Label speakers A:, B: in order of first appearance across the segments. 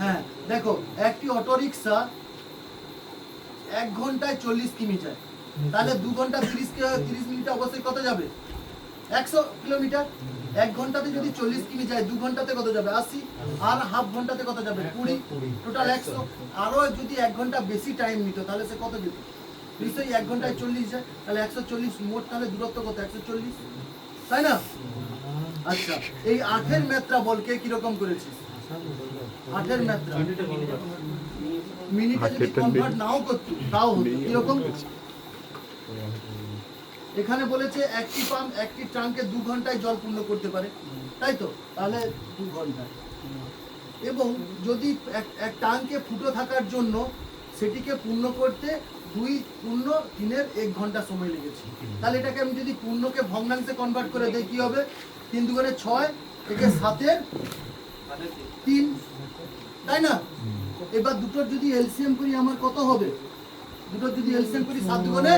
A: হ্যাঁ দেখো, একটি অটো এক ঘন্টায় চল্লিশ কিমি যায়। তাহলে দু ঘণ্টা তিরিশ তিরিশ মিনিটে অবশ্যই কত যাবে? একশো কিলোমিটার? এক ঘন্টাতে যদি চল্লিশ কিমি যায়, দু ঘন্টাতে কত যাবে? আশি আর হাফ ঘন্টাতে কত যাবে? কুড়ি। টোটাল একশো। আরও যদি এক ঘণ্টা বেশি টাইম নিত, তাহলে সে কত যেত নিশ্চয়ই এক ঘন্টায় চল্লিশ যায়। তাহলে একশো চল্লিশ মোট, তাহলে দূরত্ব কত? একশো চল্লিশ। তাই না? আচ্ছা এই আঠের ম্যাথটা বলকে কীরকম করেছিস? আঠের ম্যাথটা মিনিটে যদি কনভার্ট নাও করতো তাও হতো। কীরকম? এখানে বলেছে একটি পাম্প একটি ট্রাঙ্কে দু ঘন্টায় জল পূর্ণ করতে পারে। তাই তো? তাহলে দু ঘন্টায় এবং যদি এক এক ট্যাঙ্কে ফুটো থাকার জন্য সেটিকে পূর্ণ করতে দুই পূর্ণ তিনের এক ঘণ্টা সময় লেগেছে। তাহলে এটাকে আমি যদি পূর্ণকে ভগ্নাংশে কনভার্ট করে দেই কি হবে? তিন দুগুণে ছয় থেকে সাতের তিন তাই না? এবার দুটোর যদি এলসিএম করি আমার কত হবে? দুটোর যদি এলসিএম করি সাত দুগুণে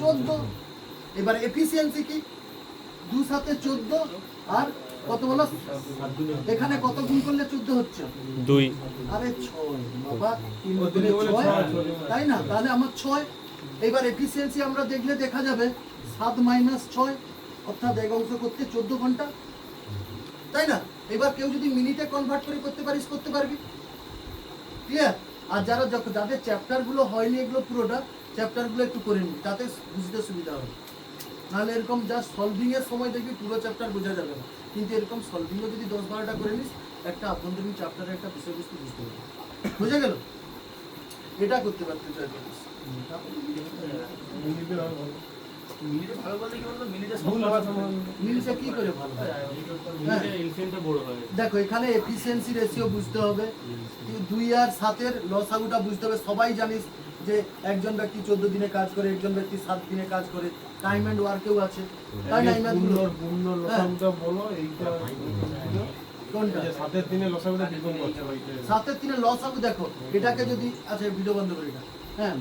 A: চোদ্দ। এবার এফিসিয়েন্সি কি? দু সাথে চোদ্দ আর কত বলো? এখানে কত গুণ করলে চোদ্দ হচ্ছে?
B: দুই।
A: আরে ছয় বাবা তিন দুগুণে ছয় তাই না? তাহলে আমার ছয়। এবার এফিসিয়েন্সি আমরা দেখলে দেখা যাবে সাত মাইনাস ছয় অর্থাৎ এক অংশ করতে চোদ্দ ঘণ্টা। তাই না? এবার কেউ যদি মিনিটে কনভার্ট করে করতে পারিস, করতে পারবি। ক্লিয়ার আর যারা যাদের চ্যাপ্টারগুলো হয়নি, এগুলো পুরোটা চ্যাপ্টারগুলো একটু করে নিবি তাতে বুঝতে সুবিধা হবে। নাহলে এরকম যা সলভিংয়ের সময় দেখবি পুরো চ্যাপ্টার বোঝা যাবে না। কিন্তু এরকম সলভিংও যদি দশ বারোটা করে নিস, একটা আভ্যন্তরীণ চ্যাপ্টারের একটা বিষয়বস্তু বুঝতে পারবি। বুঝে গেল? এটা করতে পারতে করিস
C: মিনিটে ভালো বলতে কি বলতো? মিনিটে সব পাওয়া সম্ভব
A: কি করে ভালো হয়? হ্যাঁ। দেখো এখানে এফিসিয়েন্সি রেশিও বুঝতে হবে। দুই আর সাতের লস বুঝতে হবে। সবাই জানিস যে একজন ব্যক্তি চোদ্দ দিনে কাজ করে একজন ব্যক্তি সাত দিনে কাজ করে। টাইম অ্যান্ড ওয়ার্কেও আছে। তাই না এই
D: পূর্ণ
A: হ্যাঁ।
D: লসাগুটা বলো এইটা
A: কোনটা?
D: সাতের দিনে লসাগুটা
A: সাতের দিনে লস দেখো এটাকে যদি আচ্ছা ভিডিও বন্ধ করে এটা হ্যাঁ।